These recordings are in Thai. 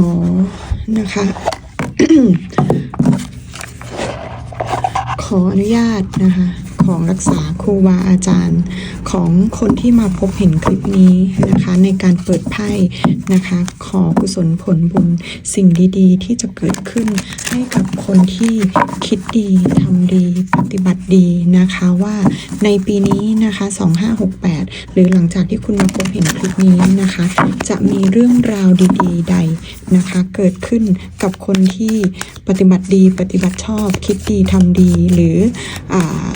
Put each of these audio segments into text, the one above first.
อนะคะ ขออนุญาตนะคะ ของรักษาครูบาอาจารย์ของคนที่มาพบเห็นคลิปนี้นะคะในการเปิดไพ่นะคะ ขอกุศลผลบุญสิ่งดี ๆ ที่จะเกิดขึ้นให้กับคนที่คิดดีทำดีปฏิบัติดีนะคะว่าในปีนี้นะคะ 2568 หรือหลังจากที่คุณมาพบเห็นคลิปนี้นะคะ จะมีเรื่องราวดีๆ ใดนะคะ เกิดขึ้นกับคนที่ปฏิบัติดีปฏิบัติชอบ คิดดีทำดีหรืออ่า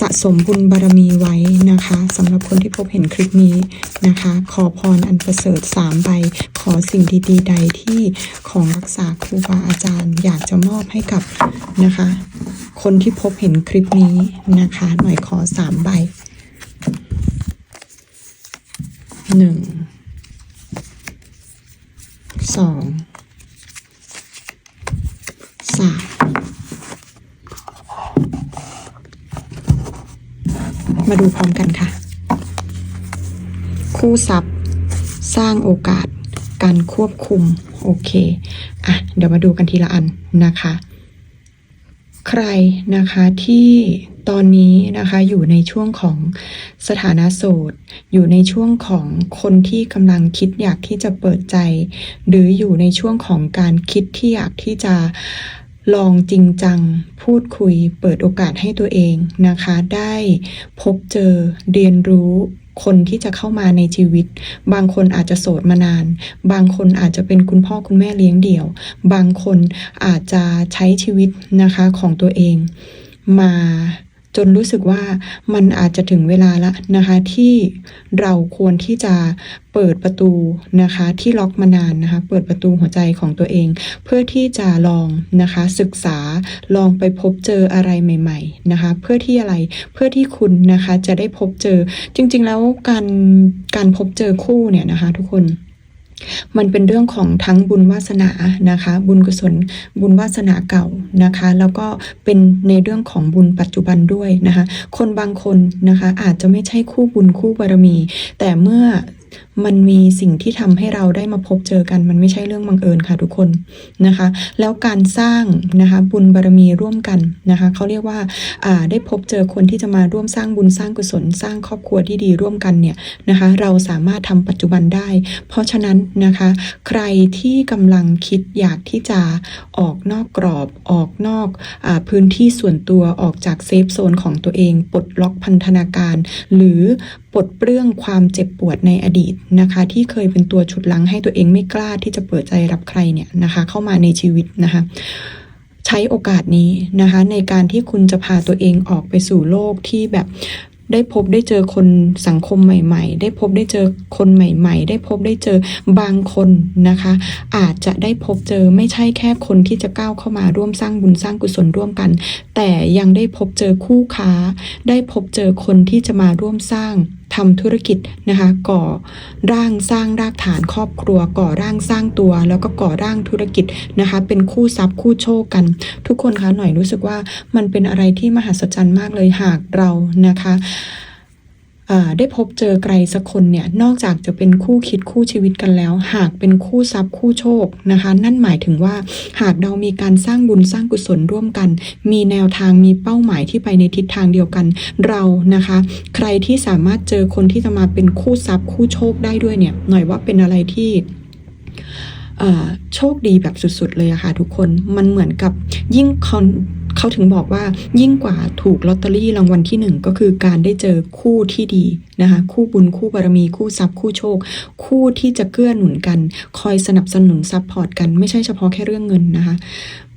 สะสมบุญบารมีไว้นะคะสำหรับคนที่พบเห็นคลิปนี้นะคะ ขอพรอันประเสริฐสามใบ ขอสิ่งดีๆ ใดที่ของรักษาครูบาอาจารย์ อยากจะมอบให้กับนะคะ คนที่พบเห็นคลิปนี้นะคะ หน่อยขอสามใบหนึ่งสองสาม มาดูพร้อมกันค่ะ คู่ทรัพย์ สร้างโอกาส การควบคุม โอเค อะ เดี๋ยวมาดูกันทีละอันนะคะ ใครนะคะที่ตอนนี้นะคะอยู่ในช่วงของสถานะโสด อยู่ในช่วงของคนที่กำลังคิดอยากที่จะเปิดใจ หรืออยู่ในช่วงของการคิดที่อยากที่จะ ลองจริงจัง พูดคุย เปิดโอกาสให้ตัวเองนะคะ ได้พบเจอเรียนรู้คนที่จะเข้ามาในชีวิต บางคนอาจจะโสดมานาน บางคนอาจจะเป็นคุณพ่อคุณแม่เลี้ยงเดี่ยว บางคนอาจจะใช้ชีวิตนะคะของตัวเองมา จนรู้สึกว่ามันอาจจะถึงเวลาล้วนะคะ ที่เราควรที่จะเปิดประตูนะคะ ที่ล็อกมานานนะคะ เปิดประตูหัวใจของตัวเอง เพื่อที่จะลองนะคะ ศึกษาลองไปพบเจออะไรใหม่ ๆนะคะ เพื่อที่อะไรเพื่อที่คุณนะคะจะได้พบเจอจริง ๆ แล้วการการพบเจอคู่เนี่ยนะคะ ทุกคน มันเป็นเรื่องของทั้งบุญวาสนานะคะ บุญกุศล บุญวาสนาเก่านะคะ แล้วก็เป็นในเรื่องของบุญปัจจุบันด้วยนะคะ คนบางคนนะคะอาจจะไม่ใช่คู่บุญคู่บารมี แต่เมื่อ มันมีสิ่งที่ทำให้เราได้มาพบเจอกัน มันไม่ใช่เรื่องบังเอิญค่ะทุกคนนะคะ แล้วการสร้างนะคะบุญบารมีร่วมกันนะคะเขาเรียกว่าาได้พบเจอคนที่จะมาร่วมสร้างบุญสร้างกุศล สร้างครอบครัวที่ดีร่วมกันเนี่ยนะคะเราสามารถทำปัจจุบันได้ เพราะฉะนั้นนะคะ ใครที่กำลังคิดอยากที่จะออกนอกกรอบออกนอกอพื้นที่ส่วนตัวออกจากเซฟโซนของตัวเองปลดล็อกพันธนาการ หรือปลดเปลื้องความเจ็บปวดในอดีตนะคะ ที่เคยเป็นตัวฉุดลังให้ตัวเองไม่กล้าที่จะเปิดใจรับใครเนี่ยนะคะ เข้ามาในชีวิตนะคะใช้โอกาสนี้นะคะในการที่คุณจะพาตัวเองออกไปสู่โลกที่แบบได้พบได้เจอคนสังคมใหม่ๆ ได้พบได้เจอคนใหม่ ๆ ได้พบได้เจอบางคนนะคะ อาจจะได้พบเจอไม่ใช่แค่คนที่จะก้าวเข้ามาร่วมสร้างบุญสร้างกุศลร่วมกัน แต่ยังได้พบเจอคู่ค้า ได้พบเจอคนที่จะมาร่วมสร้างทำธุรกิจนะคะก่อร่างสร้างรากฐานครอบครัว ก่อร่างสร้างตัว แล้วก็ก่อร่างธุรกิจนะคะเป็นคู่ทรัพย์คู่โชคกัน ทุกคนคะหน่อยรู้สึกว่ามันเป็นอะไรที่มหัศจรรย์มากเลยหากเรานะคะ ได้พบเจอใครสักคนเนี่ยนอกจากจะเป็นคู่คิดคู่ชีวิตกันแล้ว หากเป็นคู่ทรัพย์คู่โชคนะคะ นั่นหมายถึงว่าหากเรามีการสร้างบุญสร้างกุศลร่วมกัน มีแนวทางมีเป้าหมายที่ไปในทิศทางเดียวกัน เรานะคะ ใครที่สามารถเจอคนที่จะมาเป็นคู่ทรัพย์คู่โชคได้ด้วยเนี่ยหน่อยว่าเป็นอะไรที่โชคดีแบบสุดๆเลยอะค่ะทุกคนมันเหมือนกับยิ่งเขา เขาถึงบอกว่ายิ่งกว่าถูกลอตเตอรี่รางวัลที่หนึ่งก็คือการได้เจอคู่ที่ดีนะคะคู่บุญคู่บารมีคู่ทรัพย์คู่โชค คู่ที่จะเกื้อหนุนกัน คอยสนับสนุนซัพพอร์ตกันไม่ใช่เฉพาะแค่เรื่องเงินนะคะ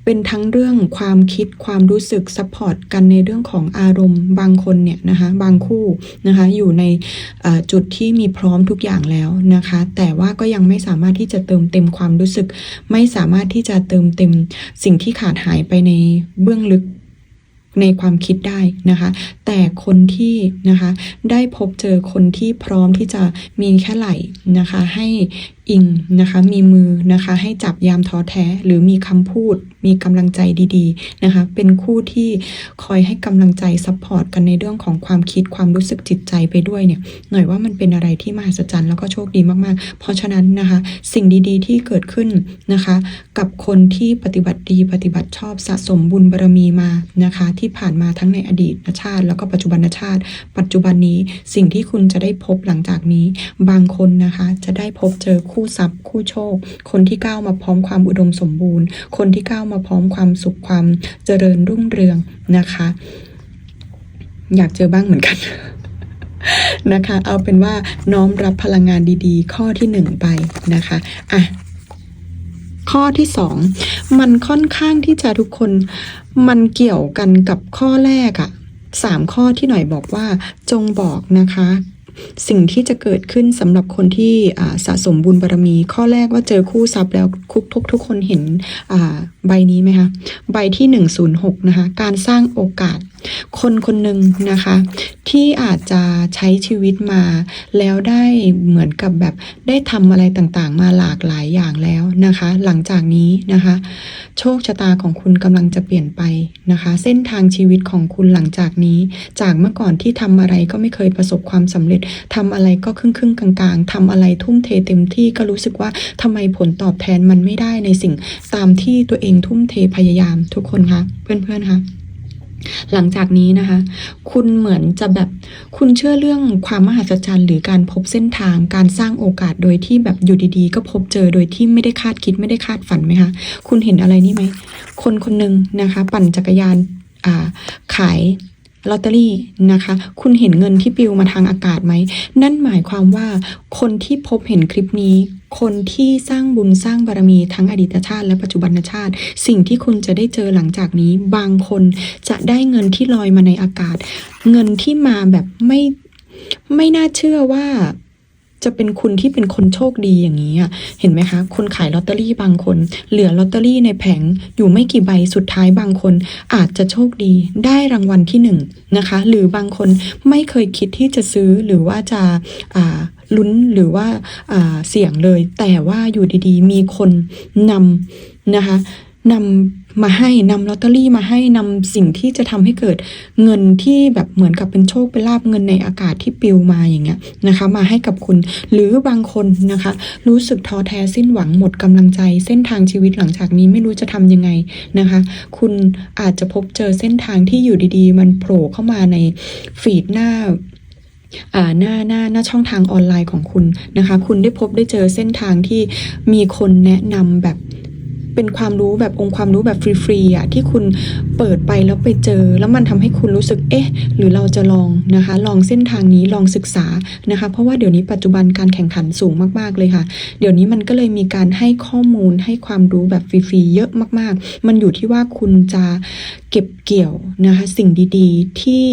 เป็นทั้งเรื่องความคิดความรู้สึกซัพพอร์ตกันในเรื่องของอารมณ์ บางคนเนี่ยนะคะบางคู่นะคะอยู่ในจุดที่มีพร้อมทุกอย่างแล้วนะคะ แต่ว่าก็ยังไม่สามารถที่จะเติมเต็มความรู้สึก ไม่สามารถที่จะเติมเต็มสิ่งที่ขาดหายไปในเบื้องลึกในความคิดได้นะคะ แต่คนที่นะคะได้พบเจอคนที่พร้อมที่จะมีแค่ไหลนะคะ ให้อิงนะคะ มีมือนะคะ ให้จับยามท้อแท้ หรือมีคำพูด มีกำลังใจดีๆนะคะ เป็นคู่ที่คอยให้กำลังใจซัพพอร์ตกันในเรื่องของความคิดความรู้สึกจิตใจไปด้วยเนี่ย หน่อยว่ามันเป็นอะไรที่มหัศจรรย์แล้วก็โชคดีมากๆ เพราะฉะนั้นนะคะ สิ่งดีๆที่เกิดขึ้นนะคะ กับคนที่ปฏิบัติดีปฏิบัติชอบสะสมบุญบารมีมานะคะ ที่ผ่านมาทั้งในอดีตชาติ แล้วก็ปัจจุบันชาติ ปัจจุบันนี้สิ่งที่คุณจะได้พบหลังจากนี้ บางคนนะคะ จะได้พบเจอคู่ทรัพย์ คู่โชค คนที่ก้าวมาพร้อมความอุดมสมบูรณ์ คนที่ก้าวมาพร้อมความสุขความเจริญรุ่งเรืองนะคะ อยากเจอบ้างเหมือนกันนะคะ เอาเป็นว่าน้อมรับพลังงานดีๆ ข้อที่หนึ่งไปนะคะอะข้อที่สองมันค่อนข้างที่จะทุกคนมันเกี่ยวกันกับข้อแรกอะสามข้อที่หน่อยบอกว่าจงบอกนะคะ สิ่งที่จะเกิดขึ้นสำหรับคนที่สะสมบุญบารมี ข้อแรกว่าเจอคู่ทรัพย์แล้วคุกทุกทุกคนเห็นใบนี้ไหมคะ ใบที่ 106 นะคะ การสร้างโอกาส คนคนหนึ่งนะคะ ที่อาจจะใช้ชีวิตมา แล้วได้เหมือนกับแบบได้ทำอะไรต่างๆ มาหลากหลายอย่างแล้วนะคะ หลังจากนี้นะคะ โชคชะตาของคุณกำลังจะเปลี่ยนไปนะคะ เส้นทางชีวิตของคุณหลังจากนี้ จากเมื่อก่อนที่ทำอะไรก็ไม่เคยประสบความสำเร็จทำอะไรก็ครึ่งครึ่งๆกลางๆทำอะไรทุ่มเทเต็มที่ก็รู้สึกว่าทำไมผลตอบแทนมันไม่ได้ในสิ่งตามที่ตัวเองทุ่มเทพยายามทุกคนคะเพื่อนๆคะ หลังจากนี้นะคะ คุณเหมือนจะแบบคุณเชื่อเรื่องความมหัศจรรย์หรือการพบเส้นทางการสร้างโอกาสโดยที่แบบอยู่ดีๆ ก็พบเจอโดยที่ไม่ได้คาดคิดไม่ได้คาดฝันไหมคะ คุณเห็นอะไรนี่ไหม คนคนหนึ่งนะคะ ปั่นจักรยานอ่าขายลอตเตอรี่นะคะ คุณเห็นเงินที่ปลิวมาทางอากาศไหม นั่นหมายความว่าคนที่พบเห็นคลิปนี้ คนที่สร้างบุญสร้างบารมีทั้งอดีตชาติและปัจจุบันชาติ สิ่งที่คุณจะได้เจอหลังจากนี้ บางคนจะได้เงินที่ลอยมาในอากาศ เงินที่มาแบบไม่ไม่น่าเชื่อว่าจะเป็นคุณที่เป็นคนโชคดีอย่างนี้อะเห็นไหมคะ คนขายลอตเตอรี่บางคน เหลือลอตเตอรี่ในแผงอยู่ไม่กี่ใบสุดท้ายบางคน อาจจะโชคดีได้รางวัลที่หนึ่งนะคะ หรือบางคนไม่เคยคิดที่จะซื้อหรือว่าจะอ่า ลุ้นหรือว่าาเสี่ยงเลย แต่ว่าอยู่ดีๆ มีคนนำนะคะนำมาให้นำลอตเตอรี่มาให้นำสิ่งที่จะทำให้เกิดเงินที่แบบเหมือนกับเป็นโชคเป็นลาบเงินในอากาศที่ปลิวมาอย่างเงี้ยนะคะ มาให้กับคุณหรือบางคนนะคะ รู้สึกท้อแท้สิ้นหวังหมดกำลังใจ เส้นทางชีวิตหลังจากนี้ไม่รู้จะทำยังไงนะคะ คุณอาจจะพบเจอเส้นทางที่อยู่ดีๆ มันโผล่เข้ามาในฟีดหน้า หน้าหน้าหน้าช่องทางออนไลน์ของคุณนะคะ คุณได้พบได้เจอเส้นทางที่มีคนแนะนำแบบ เป็นความรู้แบบองค์ความรู้แบบฟรีๆอะที่คุณเปิดไปแล้วไปเจอ แล้วมันทำให้คุณรู้สึกเอ๊ะ หรือเราจะลองนะคะ ลองเส้นทางนี้ลองศึกษานะคะ เพราะว่าเดี๋ยวนี้ปัจจุบันการแข่งขันสูงมากๆเลยค่ะ เดี๋ยวนี้มันก็เลยมีการให้ข้อมูลให้ความรู้แบบฟรีๆเยอะมาก ๆ มันอยู่ที่ว่าคุณจะเก็บเกี่ยวนะคะสิ่งดีๆ ที่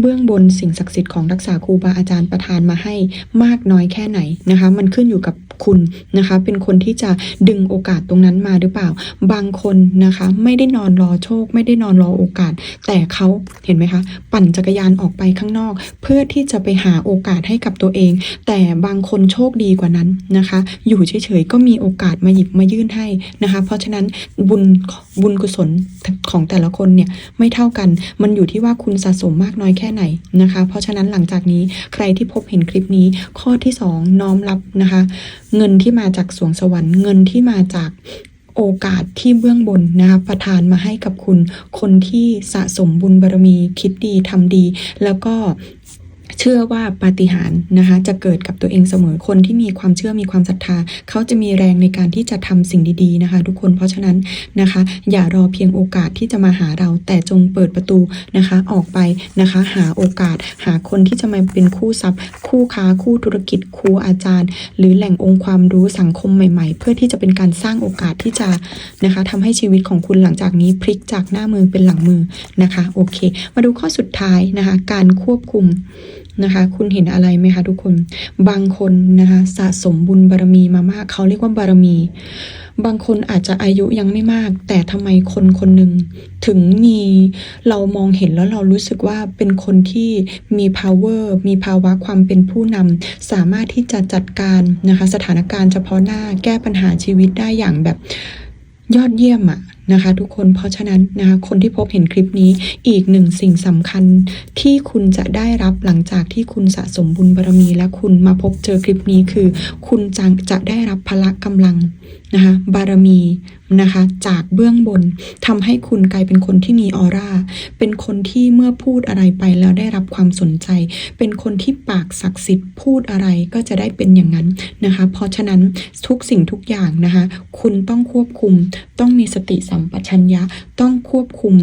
เบื้องบนสิ่งศักดิ์สิทธิ์ของรักษาครูบาอาจารย์ประทานมาให้มากน้อยแค่ไหนนะคะ มันขึ้นอยู่กับ คุณนะคะ เป็นคนที่จะดึงโอกาสตรงนั้นมาหรือเปล่า บางคนนะคะ ไม่ได้นอนรอโชค ไม่ได้นอนรอโอกาส แต่เขาเห็นไหมคะ ปั่นจักรยานออกไปข้างนอก เพื่อที่จะไปหาโอกาสให้กับตัวเอง แต่บางคนโชคดีกว่านั้นนะคะ อยู่เฉยๆก็มีโอกาสมาหยิบมายื่นให้นะคะ เพราะฉะนั้นบุญบุญกุศลของแต่ละคนเนี่ยไม่เท่ากัน มันอยู่ที่ว่าคุณสะสมมากน้อยแค่ไหนนะคะ เพราะฉะนั้นหลังจากนี้ใครที่พบเห็นคลิปนี้ข้อที่สองน้อมรับนะคะเงินที่มาจากสวงสวรรค์เงินที่มาจากโอกาสที่เบื้องบนนะคะประทานมาให้กับคุณ คนที่สะสมบุญบารมีคิดดีทำดี แล้วก็ เชื่อว่าปาฏิหาริย์นะคะจะเกิดกับตัวเองเสมอคนที่มีความเชื่อมีความศรัทธา เขาจะมีแรงในการที่จะทำสิ่งดีๆนะคะ ทุกคนเพราะฉะนั้นนะคะ อย่ารอเพียงโอกาสที่จะมาหาเรา แต่จงเปิดประตูนะคะออกไปนะคะ หาโอกาสหาคนที่จะมาเป็นคู่ทรัพย์ คู่ค้าคู่ธุรกิจครูอาจารย์ หรือแหล่งองค์ความรู้สังคมใหม่ๆ เพื่อที่จะเป็นการสร้างโอกาสที่จะนะคะทำให้ชีวิตของคุณหลังจากนี้พลิกจากหน้ามือเป็นหลังมือนะคะโอเค มาดูข้อสุดท้ายนะคะ การควบคุม นะคะ คุณเห็นอะไรไหมคะทุกคน บางคนนะคะสะสมบุญบารมีมามาก เขาเรียกว่าบารมี บางคนอาจจะอายุยังไม่มาก แต่ทำไมคนคนหนึ่งถึงมีเรามองเห็นแล้วเรารู้สึกว่าเป็นคนที่มี power มีภาวะความเป็นผู้นำสามารถที่จะจัดการนะคะ สถานการณ์เฉพาะหน้าแก้ปัญหาชีวิตได้อย่างแบบยอดเยี่ยมอะ นะคะ ทุกคนเพราะฉะนั้นนะคะคนที่พบเห็นคลิปนี้อีกหนึ่งสิ่งสำคัญที่คุณจะได้รับหลังจากที่คุณสะสมบุญบารมี และคุณมาพบเจอคลิปนี้คือ คุณจะจะได้รับพละกำลังนะคะบารมีนะคะจากเบื้องบนทำให้คุณกลายเป็นคนที่มีออร่า เป็นคนที่เมื่อพูดอะไรไปแล้วได้รับความสนใจ เป็นคนที่ปากศักดิ์สิทธิ์พูดอะไรก็จะได้เป็นอย่างนั้นนะคะ เพราะฉะนั้นทุกสิ่งทุกอย่างนะคะ คุณต้องควบคุมต้องมีสติสัมปชัญญะต้องควบคุม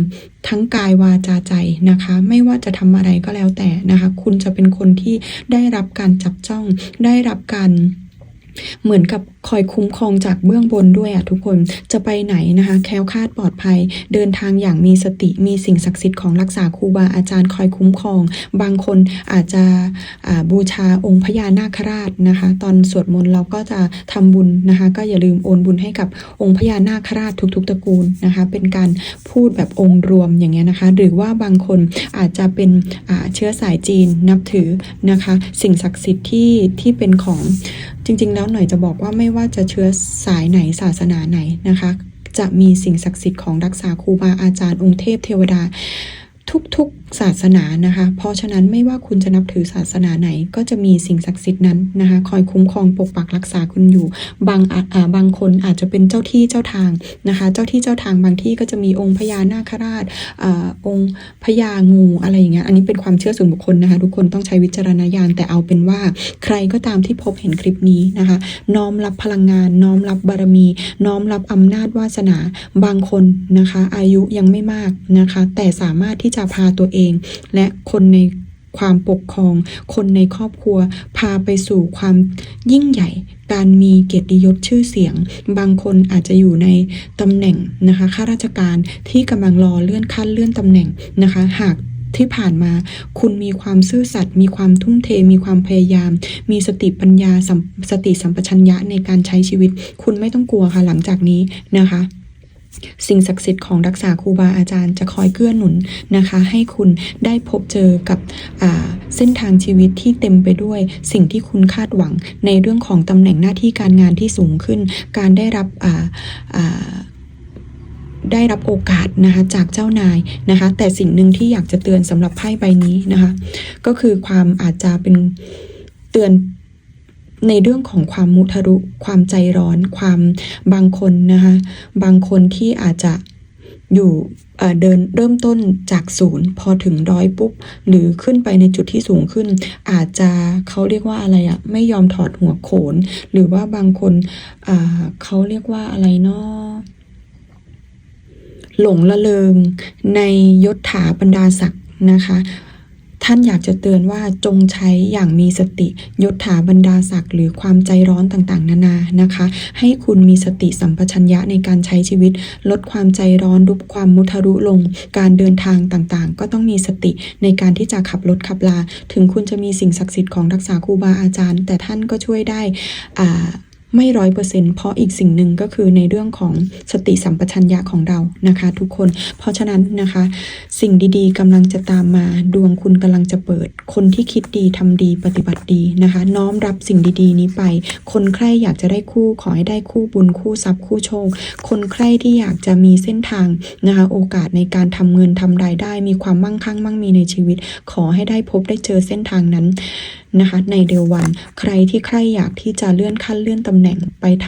ทั้งกายวาจาใจนะคะ ไม่ว่าจะทำอะไรก็แล้วแต่นะคะ คุณจะเป็นคนที่ได้รับการจับจ้องได้รับการเหมือนกับ คอยคุ้มครองจากเบื้องบนด้วยอะทุกคนจะไปไหนนะคะแคล้วคลาดปลอดภัย เดินทางอย่างมีสติมีสิ่งศักดิ์สิทธิ์ของรักษาครูบาอาจารย์คอยคุ้มครอง บางคนอาจจะบูชาองค์พญานาคราชนะคะ ตอนสวดมนต์เราก็จะทำบุญนะคะ ก็อย่าลืมโอนบุญให้กับองค์พญานาคราชทุกๆตระกูลนะคะ เป็นการพูดแบบองค์รวมอย่างเงี้ยนะคะ หรือว่าบางคนอาจจะเป็นเชื้อสายจีนนับถือนะคะ สิ่งศักดิ์สิทธิ์ที่ที่เป็นของจริง ๆ แล้วหน่อยจะบอกว่าไม่ว่าจะเชื้อสายไหนศาสนาไหนนะคะ จะมีสิ่งศักดิ์สิทธิ์ของรักษาครูบาอาจารย์องค์เทพเทวดาทุกๆศาสนานะคะ เพราะฉะนั้นไม่ว่าคุณจะนับถือศาสนาไหน ก็จะมีสิ่งศักดิ์สิทธิ์นั้นนะคะ คอยคุ้มครองปกปักรักษาคุณอยู่ บางอาอ่าบางคนอาจจะเป็นเจ้าที่เจ้าทางนะคะ เจ้าที่เจ้าทางบางที่ก็จะมีองค์พญานาคราชอ่าองค์พญางูอะไรอย่างเงี้ย อันนี้เป็นความเชื่อส่วนบุคคลนะคะ ทุกคนต้องใช้วิจารณญาณแต่เอาเป็นว่า ใครก็ตามที่พบเห็นคลิปนี้นะคะ น้อมรับพลังงาน น้อมรับบารมี น้อมรับอำนาจวาสนา บางคนนะคะ อายุยังไม่มากนะคะ แต่สามารถที่จะพาตัวเองและคนในความปกครอง คนในครอบครัว พาไปสู่ความยิ่งใหญ่ การมีเกียรติยศชื่อเสียง บางคนอาจจะอยู่ในตำแหน่งนะคะข้าราชการที่กำลังรอเลื่อนขั้นเลื่อนตำแหน่งนะคะ หากที่ผ่านมา คุณมีความซื่อสัตย์มีความทุ่มเท มีความพยายาม มีสติปัญญาสสติสัมปชัญญะในการใช้ชีวิต คุณไม่ต้องกลัวค่ะหลังจากนี้นะคะ สิ่งศักดิ์สิทธิ์ของรักษาครูบาอาจารย์จะคอยเกื้อหนุนนะคะ ให้คุณได้พบเจอกับเส้นทางชีวิตที่เต็มไปด้วย สิ่งที่คุณคาดหวังในเรื่องของตำแหน่งหน้าที่การงานที่สูงขึ้น การได้รับได้รับโอกาสนะคะจากเจ้านายนะคะ แต่สิ่งหนึ่งที่อยากจะเตือนสำหรับไพ่ใบนี้นะคะ ก็คือความอาจจะเป็นเตือน ในเรื่องของความมุทะรุความใจร้อนความบางคนนะคะบางคนที่อาจจะอยู่เดินเริ่มต้นจากศูนย์พอถึงร้อยปุ๊บ หรือขึ้นไปในจุดที่สูงขึ้น อาจจะเขาเรียกว่าอะไรอะไม่ยอมถอดหัวโขน หรือว่าบางคนเขาเรียกว่าอะไรเนาะหลงละเริงในยศถาบรรดาศักดิ์นะคะ ท่านอยากจะเตือนว่าจงใช้อย่างมีสติยศถาบรรดาศักดิ์หรือความใจร้อนต่างๆ นานานะคะ ให้คุณมีสติสัมปชัญญะในการใช้ชีวิต ลดความใจร้อนลดความมุทะรุลง การเดินทางต่างๆ ก็ต้องมีสติในการที่จะขับรถขับลา ถึงคุณจะมีสิ่งศักดิ์สิทธิ์ของรักษาครูบาอาจารย์ แต่ท่านก็ช่วยได้อ่า ไม่ร้อยเปอร์เซ็นต์เพราะอีกสิ่งหนึ่งก็คือในเรื่องของสติสัมปชัญญะของเรานะคะทุกคน เพราะฉะนั้นนะคะ สิ่งดีๆกำลังจะตามมาดวงคุณกำลังจะเปิด คนที่คิดดีทำดีปฏิบัติดีนะคะ น้อมรับสิ่งดีๆ นี้ไป คนใครอยากจะได้คู่ขอให้ได้คู่บุญคู่ทรัพย์คู่โชค คนใครที่อยากจะมีเส้นทางนะคะโอกาสในการทำเงินทำรายได้มีความมั่งคั่งมั่งมีในชีวิต ขอให้ได้พบได้เจอเส้นทางนั้น นะคะในเร็ววันใครที่ใครอยากที่จะเลื่อนขั้นเลื่อนตำแหน่งไปท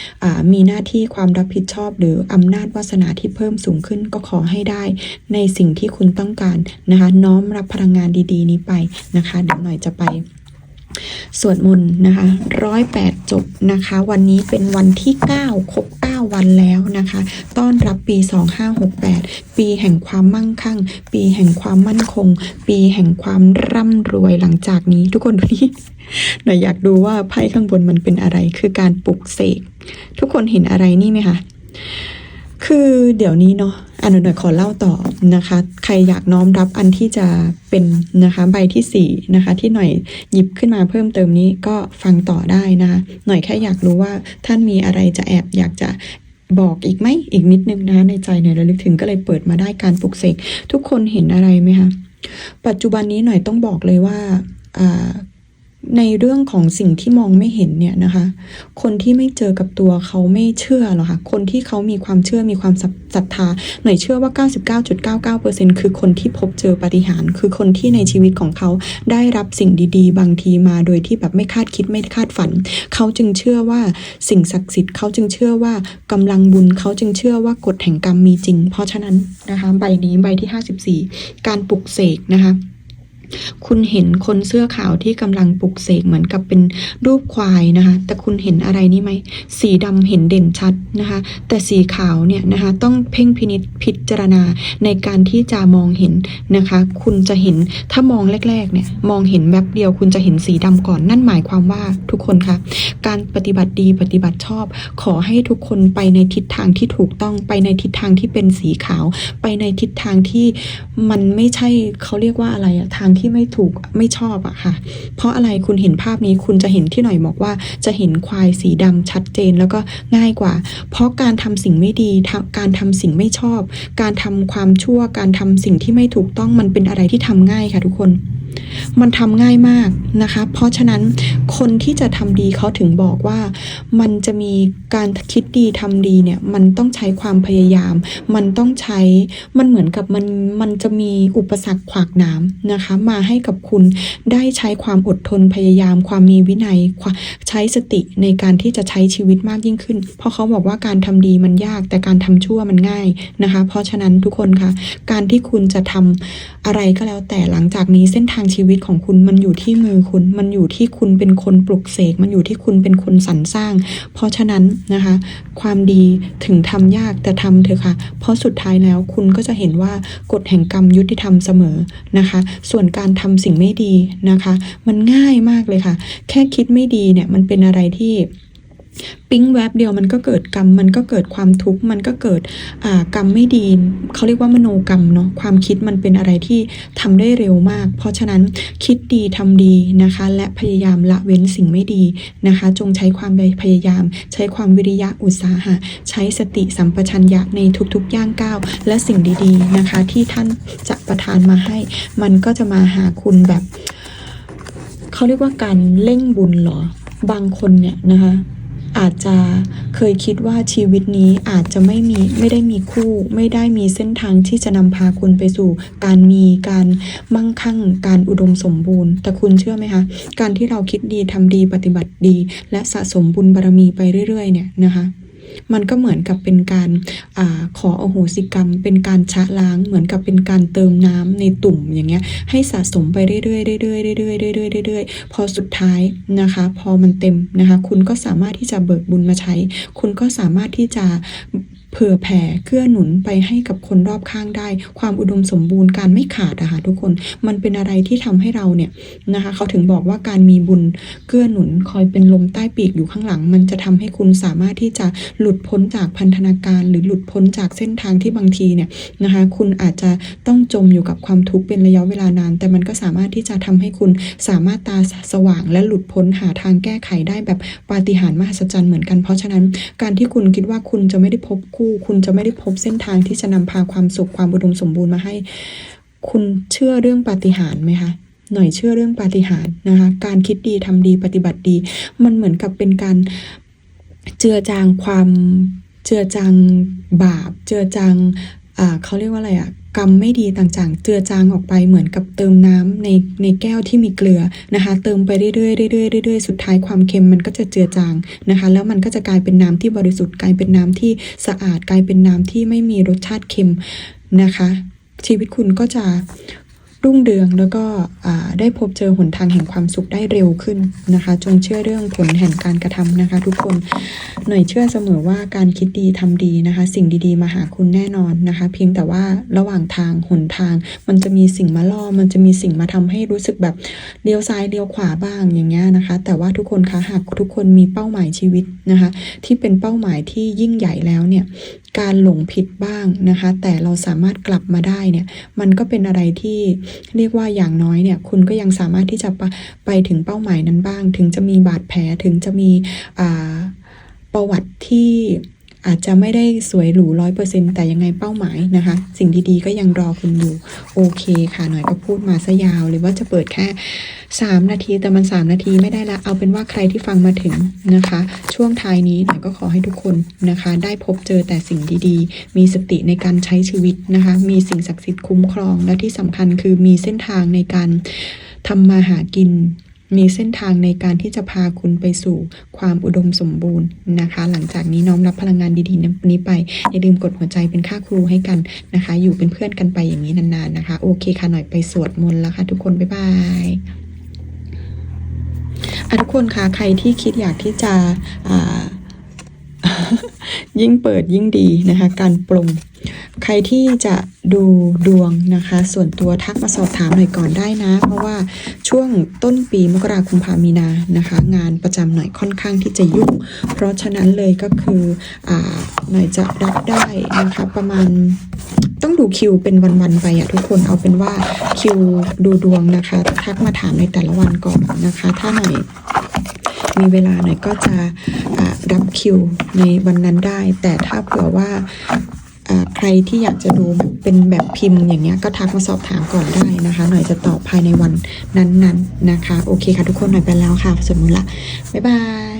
ำมีหน้าที่ความรับผิดชอบ หรืออำนาจวาสนาที่เพิ่มสูงขึ้นก็ขอให้ได้ ในสิ่งที่คุณต้องการนะคะน้อมรับพลังงานดีๆ นี้ไปนะคะเดี๋ยวหน่อยจะไปสวดมนต์นะคะร้อยแปดจบนะคะ วันนี้เป็นวันที่ 9 ครบ 5 วันแล้วนะคะ ต้อนรับปี 2568 ปีแห่งความมั่งคั่ง ปีแห่งความมั่นคง ปีแห่งความร่ำรวยหลังจากนี้ ทุกคนดูนี่หน่อยอยากดูว่าไพ่ข้างบนมันเป็นอะไร คือการปลุกเสก ทุกคนเห็นอะไรนี่ไหมคะ คือเดี๋ยวนี้เนาะอันหน่อยขอเล่าต่อนะคะ ใครอยากน้อมรับอันที่จะเป็นนะคะใบที่สี่นะคะที่หน่อยหยิบขึ้นมาเพิ่มเติมนี้ก็ฟังต่อได้นะคะหน่อยแค่อยากรู้ว่าท่านมีอะไรจะแอบอยากจะบอกอีกไหมอีกนิดนึงนะในใจหน่อยระลึกถึงก็เลยเปิดมาได้การปลุกเสกทุกคนเห็นอะไรไหมคะปัจจุบันนี้หน่อยต้องบอกเลยว่า ในเรื่องของสิ่งที่มองไม่เห็นเนี่ยนะคะ คนที่ไม่เจอกับตัวเขาไม่เชื่อหรอกค่ะ คนที่เขามีความเชื่อมีความศรัทธาหน่อยเชื่อว่า 99.99%คือคนที่พบเจอปาฏิหาริย์คือคนที่ในชีวิตของเขาได้รับสิ่งดีๆ บางทีมาโดยที่แบบไม่คาดคิดไม่คาดฝัน เขาจึงเชื่อว่าสิ่งศักดิ์สิทธิ์เขาจึงเชื่อว่ากำลังบุญเขาจึงเชื่อว่ากฎแห่งกรรมมีจริง เพราะฉะนั้นนะคะใบนี้ใบที่ 54 การปลุกเสกนะคะ คุณเห็นคนเสื้อขาวที่กำลังปลุกเสกเหมือนกับเป็นรูปควายนะคะ แต่คุณเห็นอะไรนี่ไหม สีดำเห็นเด่นชัดนะคะ แต่สีขาวเนี่ยนะคะต้องเพ่งพินิจพิจารณาในการที่จะมองเห็นนะคะ คุณจะเห็นถ้ามองแรกๆเนี่ยมองเห็นแบบเดียว คุณจะเห็นสีดำก่อนนั่นหมายความว่าทุกคนคะการปฏิบัติดีปฏิบัติชอบ ขอให้ทุกคนไปในทิศทางที่ถูกต้องไปในทิศทางที่เป็นสีขาว ไปในทิศทางที่มันไม่ใช่เขาเรียกว่าอะไรอะทางที่ไม่ถูกไม่ชอบอะค่ะ เพราะอะไรคุณเห็นภาพนี้คุณจะเห็นที่หน่อยบอกว่า จะเห็นควายสีดำชัดเจนแล้วก็ง่ายกว่า เพราะการทำสิ่งไม่ดีการทำสิ่งไม่ชอบ การทำความชั่วการทำสิ่งที่ไม่ถูกต้องมันเป็นอะไรที่ทำง่ายค่ะทุกคน มันทำง่ายมากนะคะ เพราะฉะนั้นคนที่จะทำดีเขาถึงบอกว่ามันจะมีการคิดดีทำดีเนี่ยมันต้องใช้ความพยายาม มันต้องใช้มันเหมือนกับมันมันจะมีอุปสรรคขวากหนามนะคะ มาให้กับคุณได้ใช้ความอดทนพยายาม ความมีวินัยใช้สติในการที่จะใช้ชีวิตมากยิ่งขึ้น เพราะเขาบอกว่าการทำดีมันยากแต่การทำชั่วมันง่ายนะคะ เพราะฉะนั้นทุกคนคะการที่คุณจะทำอะไรก็แล้วแต่หลังจากนี้เส้นทางางชีวิตของคุณมันอยู่ที่มือคุณ มันอยู่ที่คุณเป็นคนปลุกเสก มันอยู่ที่คุณเป็นคนสรรสร้าง เพราะฉะนั้นนะคะ ความดีถึงทำยากแต่ทำเถอะค่ะ เพราะสุดท้ายแล้วคุณก็จะเห็นว่ากฎแห่งกรรมยุติธรรมเสมอนะคะ ส่วนการทำสิ่งไม่ดีนะคะ มันง่ายมากเลยค่ะ แค่คิดไม่ดีเนี่ยมันเป็นอะไรที่ ปิ๊งแวบเดียวมันก็เกิดกรรม มันก็เกิดความทุกข์ มันก็เกิดกรรมไม่ดี เขาเรียกว่ามโนกรรมเนาะ ความคิดมันเป็นอะไรที่ทำได้เร็วมาก เพราะฉะนั้นคิดดีทำดีนะคะ และพยายามละเว้นสิ่งไม่ดีนะคะ จงใช้ความพยายาม ใช้ความวิริยะอุตสาหะ ใช้สติสัมปชัญญะในทุกๆย่างก้าว และสิ่งดีๆนะคะ ที่ท่านจะประทานมาให้ มันก็จะมาหาคุณแบบ เขาเรียกว่าการเร่งบุญเหรอ บางคนเนี่ยนะคะ อาจจะเคยคิดว่าชีวิตนี้อาจจะไม่มีไม่ได้มีคู่ ไม่ได้มีเส้นทางที่จะนำพาคุณไปสู่ การมีการมั่งคั่ง การอุดมสมบูรณ์ แต่คุณเชื่อไหมคะ การที่เราคิดดีทำดีปฏิบัติดี และสะสมบุญบารมีไปเรื่อยๆเนี่ยนะคะ มันก็เหมือนกับเป็นการอาขออโหสิกรรม เป็นการชะล้าง เหมือนกับเป็นการเติมน้ำในตุ่มอย่างเงี้ย ให้สะสมไปเรื่อยๆเรื่อยๆเรื่อยๆเรื่อยๆเรื่อยๆพอสุดท้ายนะคะ พอมันเต็มนะคะ คุณก็สามารถที่จะเบิกบุญมาใช้ คุณก็สามารถที่จะ ผื่อแผ่เกื้อหนุนไปให้กับคนรอบข้างได้ ความอุดมสมบูรณ์การไม่ขาดอะค่ะทุกคนมันเป็นอะไรที่ทำให้เราเนี่ยนะคะเขาถึงบอกว่าการมีบุญเกื้อหนุนคอยเป็นลมใต้ปีกอยู่ข้างหลัง มันจะทำให้คุณสามารถที่จะหลุดพ้นจากพันธนาการ หรือหลุดพ้นจากเส้นทางที่บางทีเนี่ยนะคะคุณอาจจะต้องจมอยู่กับความทุกข์เป็นระยะเวลานาน แต่มันก็สามารถที่จะทำให้คุณสามารถตาสว่าง และหลุดพ้นหาทางแก้ไขได้แบบปาฏิหาริย์มหัศจรรย์เหมือนกัน เพราะฉะนั้นการที่คุณคิดว่าคุณจะไม่ได้พบคู่คุณจะไม่ได้พบเส้นทางที่จะนำพาความสุขความอุดมสมบูรณ์มาให้ คุณเชื่อเรื่องปาฏิหาริย์ไหมคะหน่อยเชื่อเรื่องปาฏิหาริย์นะคะการคิดดีทำดีปฏิบัติดี มันเหมือนกับเป็นการเจือจางความเจือจางบาป เจือจางอ่าเขาเรียกว่าอะไรอะ กรรมไม่ดีต่างๆ เจือจางออกไปเหมือนกับเติมน้ำในในแก้วที่มีเกลือนะคะ เติมไปเรื่อยๆเรื่อยๆเรื่อยๆสุดท้ายความเค็มมันก็จะเจือจางนะคะ แล้วมันก็จะกลายเป็นน้ำที่บริสุทธิ์กลายเป็นน้ำที่สะอาดกลายเป็นน้ำที่ไม่มีรสชาติเค็มนะคะ ชีวิตคุณก็จะ รุ่งเรืองแล้วก็ได้พบเจอหนทางแห่งความสุขได้เร็วขึ้นนะคะ จงเชื่อเรื่องผลแห่งการกระทำนะคะ ทุกคนหน่อยเชื่อเสมอว่าการคิดดีทำดีนะคะ สิ่งดีๆมาหาคุณแน่นอนนะคะ เพียงแต่ว่าระหว่างทางหนทาง มันจะมีสิ่งมาล่อ มันจะมีสิ่งมาทำให้รู้สึกแบบเลี้ยวซ้ายเลี้ยวขวาบ้างอย่างเงี้ยนะคะ แต่ว่าทุกคนคะหากทุกคนมีเป้าหมายชีวิตนะคะ ที่เป็นเป้าหมายที่ยิ่งใหญ่แล้วเนี่ยการหลงผิดบ้างนะคะ แต่เราสามารถกลับมาได้เนี่ย มันก็เป็นอะไรที่เรียกว่าอย่างน้อยเนี่ย คุณก็ยังสามารถที่จะไปไปถึงเป้าหมายนั้นบ้าง ถึงจะมีบาดแผล ถึงจะมีประวัติที่ อาจจะไม่ได้สวยหรูร้อยเปอร์เซ็นแต่ยังไงเป้าหมายนะคะ สิ่งดีๆก็ยังรอคุณอยู่ โอเคค่ะ หน่อยก็พูดมาซะยาวเลยว่าจะเปิดแค่ 3 นาทีแต่มัน 3 นาทีไม่ได้ละ เอาเป็นว่าใครที่ฟังมาถึงนะคะ ช่วงท้ายนี้หน่อยก็ขอให้ทุกคนนะคะ ได้พบเจอแต่สิ่งดีๆ มีสติในการใช้ชีวิตนะคะ มีสิ่งศักดิ์สิทธิ์คุ้มครองและที่สำคัญคือมีเส้นทางในการทำมาหากิน มีเส้นทางในการที่จะพาคุณไปสู่ความอุดมสมบูรณ์นะคะ หลังจากนี้น้อมรับพลังงานดีๆนี้ไป อย่าลืมกดหัวใจเป็นค่าครูให้กันนะคะ อยู่เป็นเพื่อนกันไปอย่างนี้นานๆนะคะ โอเคค่ะหน่อยไปสวดมนต์แล้วค่ะ ทุกคนบ๊ายบายทุกคนคะใครที่คิดอยากที่จะ ยิ่งเปิดยิ่งดีนะคะ การปรงใครที่จะดูดวงนะคะ ส่วนตัวทักมาสอบถามหน่อยก่อนได้นะ เพราะว่าช่วงต้นปีมกราคมพามีนานะคะ งานประจำหน่อยค่อนข้างที่จะยุ่ง เพราะฉะนั้นเลยก็คืออาหน่อยจะรับได้นะคะประมาณต้องดูคิวเป็นวันๆไปอะทุกคนเอาเป็นว่าคิวดูดวงนะคะ ทักมาถามในแต่ละวันก่อนนะคะ ถ้าหน่อย มีเวลาหน่อยก็จะรับคิวในวันนั้นได้ แต่ถ้าเผื่อว่าใครที่อยากจะดูแบบเป็นแบบพิมพ์อย่างเงี้ยก็ทักมาสอบถามก่อนได้นะคะ หน่อยจะตอบภายในวันนั้นๆนะคะ โอเคค่ะทุกคนหน่อยไปแล้วค่ะสมมุติละบ๊ายบาย